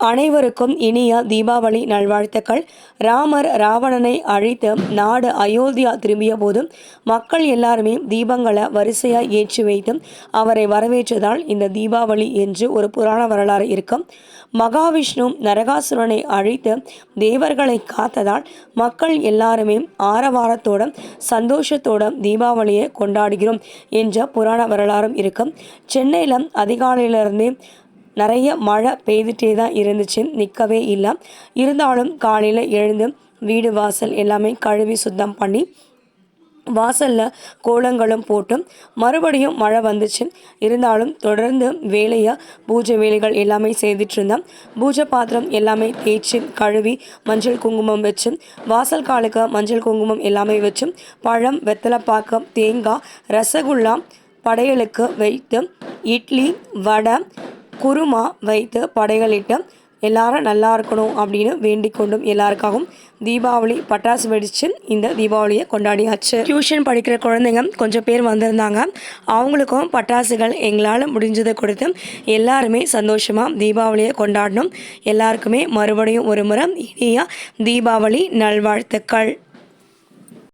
அனைவருக்கும் இனிய தீபாவளி நல்வாழ்த்துக்கள். ராமர் ராவணனை அழித்து நாடு அயோத்தியா திரும்பிய போதும் மக்கள் எல்லாருமே தீபங்களை வரிசையாக ஏற்றி வைத்து அவரை வரவேற்றதால் இந்த தீபாவளி என்று ஒரு புராண வரலாறு இருக்கும். மகாவிஷ்ணு நரகாசுரனை அழித்து தேவர்களை காத்ததால் மக்கள் எல்லாருமே ஆரவாரத்தோடும் சந்தோஷத்தோடும் தீபாவளியை கொண்டாடுகிறோம் என்ற புராண வரலாறும் இருக்கும். சென்னையில் அதிகாலையிலிருந்தே நிறைய மழை பெய்துட்டே தான் இருந்துச்சு. நிற்கவே இல்லை. இருந்தாலும் காலையில் எழுந்து வீடு வாசல் எல்லாமே கழுவி சுத்தம் பண்ணி வாசலில் கோலங்களும் போட்டு மறுபடியும் மழை வந்துச்சு. இருந்தாலும் தொடர்ந்து வேலையை பூஜை வேலைகள் எல்லாமே செய்துட்டு இருந்தேன் பூஜை பாத்திரம் எல்லாமே தேய்ச்சி கழுவி மஞ்சள் குங்குமம் வச்சு வாசல் காலுக்கு மஞ்சள் குங்குமம் எல்லாமே வச்சு பழம் வெத்தலைப்பாக்கம் தேங்காய் ரசகுல்லா படையலுக்கு வைத்து இட்லி வடை குருமா வைத்து படைகளிட்டு எல்லாரும் நல்லா இருக்கணும் அப்படின்னு வேண்டிக் கொண்டும் எல்லாருக்காகவும் தீபாவளி பட்டாசு வெடித்து இந்த தீபாவளியை கொண்டாடியாச்சு. டியூஷன் படிக்கிற குழந்தைங்க கொஞ்சம் பேர் வந்திருந்தாங்க. அவங்களுக்கும் பட்டாசுகள் எங்களால் முடிஞ்சதை கொடுத்து எல்லாருமே சந்தோஷமாக தீபாவளியை கொண்டாடணும். எல்லாருக்குமே மறுபடியும் ஒரு முறை இனிய தீபாவளி நல்வாழ்த்துக்கள்.